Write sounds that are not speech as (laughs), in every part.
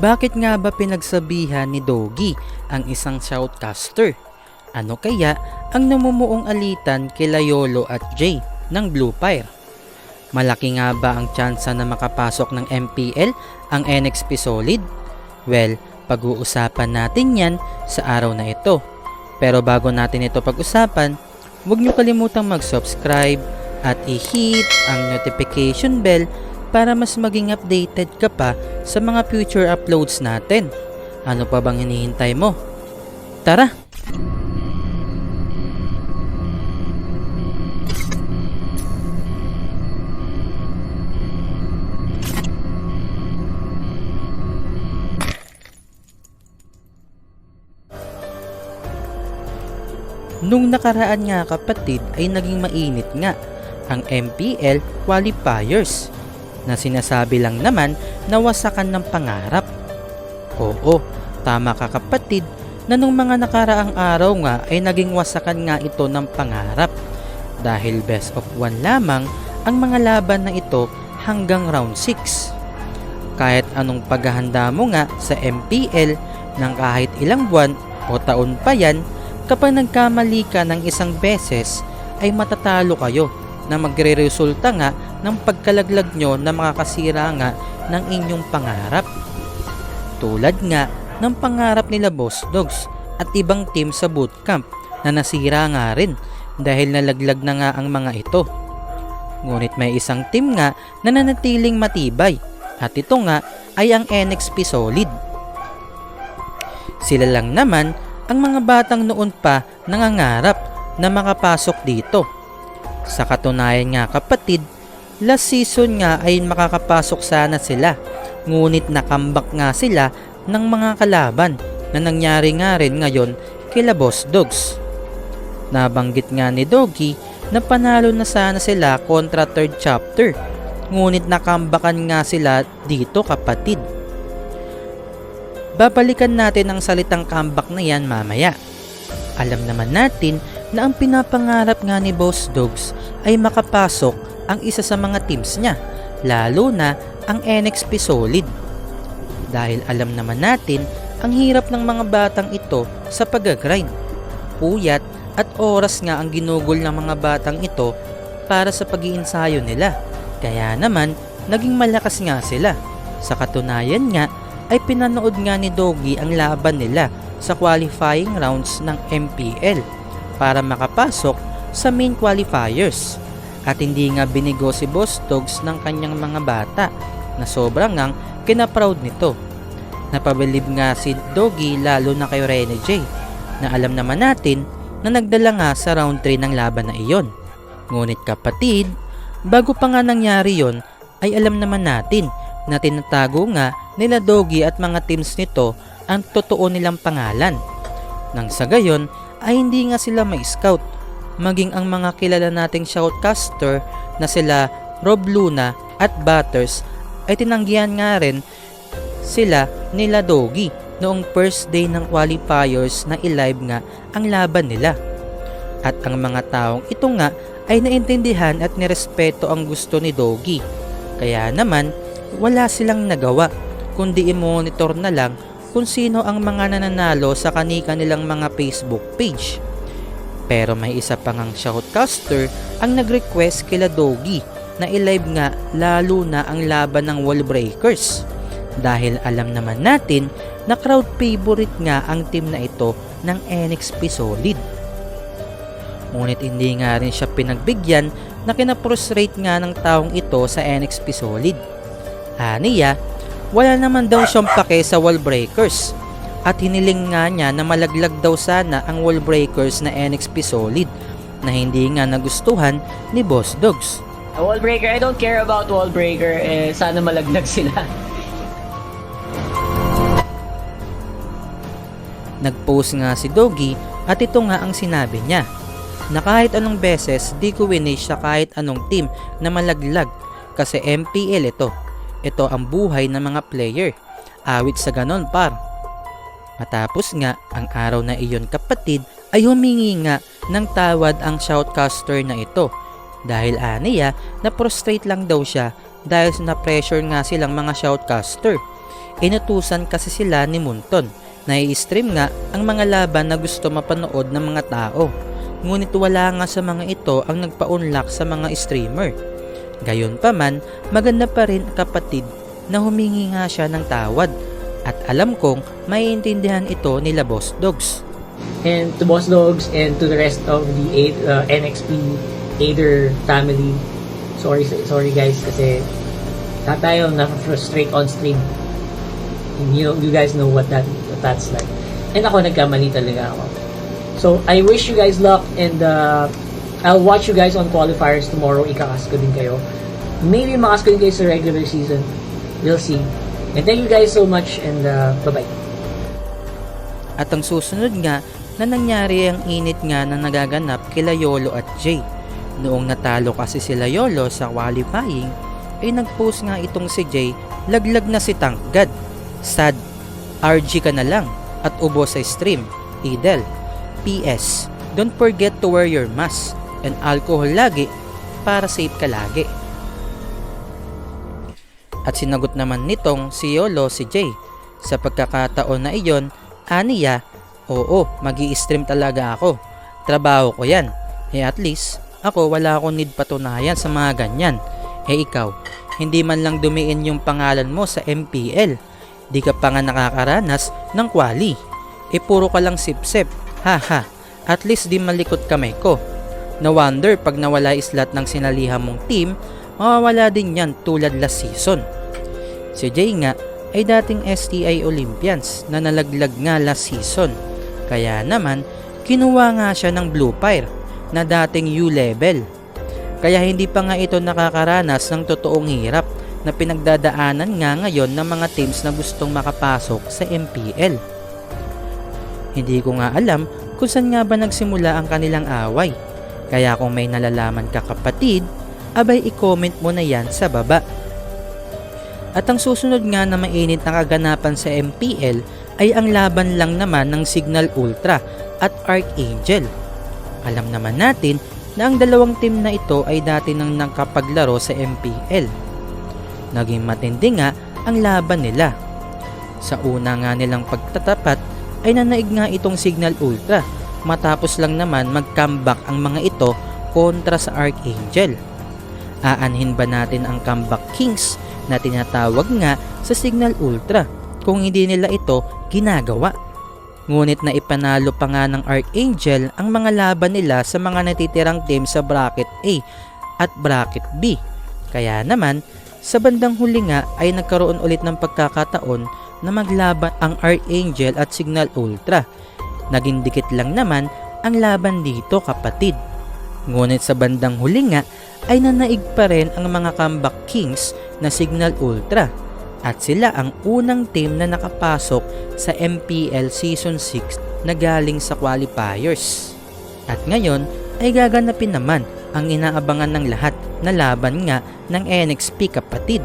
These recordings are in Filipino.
Bakit nga ba pinagsabihan ni Doggy ang isang shoutcaster? Ano kaya ang namumuong alitan kila Yolo at Jay ng Blue Fire? Malaki nga ba ang tsansa na makapasok ng MPL ang NXP Solid? Well, pag-uusapan natin yan sa araw na ito. Pero bago natin ito pag-usapan, huwag niyo kalimutang mag-subscribe at i-hit ang notification bell para mas maging updated ka pa sa mga future uploads natin. Ano pa bang hinihintay mo? Tara! Nung nakaraan nga kapatid ay naging mainit nga ang MPL qualifiers na sinasabi lang naman na wasakan ng pangarap. Oo, tama ka kapatid na nung mga nakaraang araw nga ay naging wasakan nga ito ng pangarap dahil best of one lamang ang mga laban na ito hanggang round 6. Kahit anong paghahanda mo nga sa MPL ng kahit ilang buwan o taon pa yan, kapag nagkamali ka ng isang beses ay matatalo kayo na magre-resulta nga ng pagkalaglag nyo na makakasira nga ng inyong pangarap. Tulad nga ng pangarap nila Boss Dogs at ibang team sa bootcamp na nasira nga rin dahil nalaglag na nga ang mga ito. Ngunit may isang team nga na nanatiling matibay at ito nga ay ang NXP Solid. Sila lang naman ang mga batang noon pa nangangarap na makapasok dito. Sa katunayan nga kapatid, last season nga ay makakapasok sana sila. Ngunit nakambak nga sila ng mga kalaban na nangyari nga rin ngayon kila Boss Dogs. Nabanggit nga ni Doggy na panalo na sana sila kontra third chapter. Ngunit nakambakan nga sila dito kapatid. Babalikan natin ang salitang comeback na yan mamaya. Alam naman natin na ang pinapangarap nga ni Boss Dogs ay makapasok ang isa sa mga teams niya, lalo na ang NXP Solid. Dahil alam naman natin ang hirap ng mga batang ito sa pag-grind. Puyat at oras nga ang ginugol ng mga batang ito para sa pag-iinsayo nila. Kaya naman, naging malakas nga sila. Sa katunayan nga, ay pinanood nga ni Doggy ang laban nila sa qualifying rounds ng MPL para makapasok sa main qualifiers. At hindi nga binigo si Boss Dogs ng kanyang mga bata na sobrang ngang kinaproud nito. Napabilib nga si Doggy lalo na kay Rene J na alam naman natin na nagdala nga sa round 3 ng laban na iyon. Ngunit kapatid, bago pa nga nangyari yon ay alam naman natin na tinatago nga nila Doggy at mga teams nito ang totoo nilang pangalan. Nang sa gayon ay hindi nga sila ma-scout maging ang mga kilala nating shoutcaster na sila Rob Luna at Butters ay tinanggihan nga rin sila nila Doggy noong first day ng qualifiers na ilive nga ang laban nila. At ang mga taong ito nga ay naintindihan at nirespeto ang gusto ni Doggy. Kaya naman wala silang nagawa kundi i-monitor na lang kung sino ang mga nananalo sa kanika nilang mga Facebook page. Pero may isa pa ngang shoutcaster ang nag-request kila Doggy na i-live nga lalo na ang laban ng wall breakers. Dahil alam naman natin na crowd favorite nga ang team na ito ng NXP Solid. Ngunit hindi nga rin siya pinagbigyan na kinaprostrate nga ng taong ito sa NXP Solid. Aniya, wala naman daw siyang pake sa wall breakers at hiniling nga niya na malaglag daw sana ang wall breakers na NXP Solid na hindi nga nagustuhan ni Boss Dogs. A wall breaker, I don't care about wall breaker. Eh, sana malaglag (laughs) sila. Nag-post nga si Doggy at ito nga ang sinabi niya na kahit anong beses di ko winish sa kahit anong team na malaglag kasi MPL ito. Ito ang buhay ng mga player. Awit sa ganon par. Matapos nga ang araw na iyon kapatid ay humingi nga ng tawad ang shoutcaster na ito dahil aniya na prostrate lang daw siya dahil na pressure nga silang mga shoutcaster Inutusan kasi sila ni Munton na i-stream nga ang mga laban na gusto mapanood ng mga tao. Ngunit wala nga sa mga ito ang nagpa-unlock sa mga streamer. Gayon pa man, maganda pa rin kapatid na humingi nga siya ng tawad at alam kong maiintindihan ito nila Boss Dogs. And to Boss Dogs and to the rest of the A- uh, NXP Aider family. Sorry, sorry guys kasi lahat tayo na-frustrate on stream. And you know, you guys know what that what that's like. And ako nagkamali talaga ako. So, I wish you guys luck and uh, I'll watch you guys on qualifiers tomorrow. Ikakas ko din kayo. Maybe makas ko din kayo sa regular season. We'll see. And thank you guys so much and uh, bye-bye. At ang susunod nga na nangyari ang init nga na nagaganap kila Yolo at Jay. Noong natalo kasi sila Yolo sa qualifying, ay nagpost nga itong si Jay, laglag na si Tangkad. Sad, RG ka na lang at ubo sa stream. Idel. PS, don't forget to wear your mask and alcohol lagi para safe ka lagi. At sinagot naman nitong si Yolo si Jay. Sa pagkakataon na iyon, aniya, oo, mag stream talaga ako. Trabaho ko yan. Eh at least, ako wala akong need patunayan sa mga ganyan. Eh ikaw, hindi man lang dumiin yung pangalan mo sa MPL. Di ka pa nga nakakaranas ng kwali. Eh puro ka lang sip-sip. Haha, at least di malikot kamay ko. No wonder pag nawala islat ng sinalihan mong team, mawawala din yan tulad last season. Si Jay nga ay dating STI Olympians na nalaglag nga last season. Kaya naman, kinuha nga siya ng Blue Fire na dating U-level. Kaya hindi pa nga ito nakakaranas ng totoong hirap na pinagdadaanan nga ngayon ng mga teams na gustong makapasok sa MPL. Hindi ko nga alam kung saan nga ba nagsimula ang kanilang away. Kaya kung may nalalaman ka kapatid, abay i-comment mo na yan sa baba. At ang susunod nga na mainit na kaganapan sa MPL ay ang laban lang naman ng Signal Ultra at Archangel. Alam naman natin na ang dalawang team na ito ay dati nang nakapaglaro sa MPL. Naging matindi nga ang laban nila. Sa una nga nilang pagtatapat ay nanaig nga itong Signal Ultra matapos lang naman mag-comeback ang mga ito kontra sa Archangel. Aanhin ba natin ang comeback kings na tinatawag nga sa Signal Ultra kung hindi nila ito ginagawa? Ngunit na ipanalo pa nga ng Archangel ang mga laban nila sa mga natitirang team sa bracket A at bracket B. Kaya naman, sa bandang huli nga ay nagkaroon ulit ng pagkakataon na maglaban ang Archangel at Signal Ultra. Naging dikit lang naman ang laban dito kapatid. Ngunit sa bandang huli nga ay nanaig pa rin ang mga comeback kings na Signal Ultra at sila ang unang team na nakapasok sa MPL Season 6 na galing sa qualifiers. At ngayon ay gaganapin naman ang inaabangan ng lahat na laban nga ng NXP kapatid.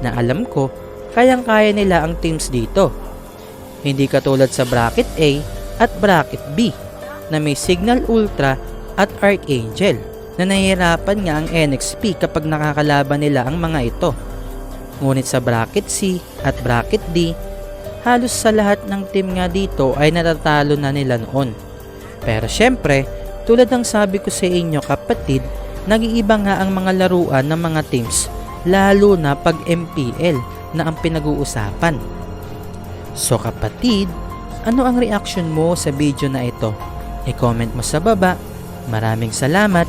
Na alam ko, kayang-kaya nila ang teams dito. Hindi katulad sa bracket A at bracket B na may Signal Ultra at Archangel na nahihirapan nga ang NXP kapag nakakalaban nila ang mga ito. Ngunit sa bracket C at bracket D, halos sa lahat ng team nga dito ay natatalo na nila noon. Pero syempre, tulad ng sabi ko sa inyo kapatid, nag-iiba nga ang mga laruan ng mga teams lalo na pag MPL na ang pinag-uusapan. So kapatid, ano ang reaction mo sa video na ito? I-comment mo sa baba. Maraming salamat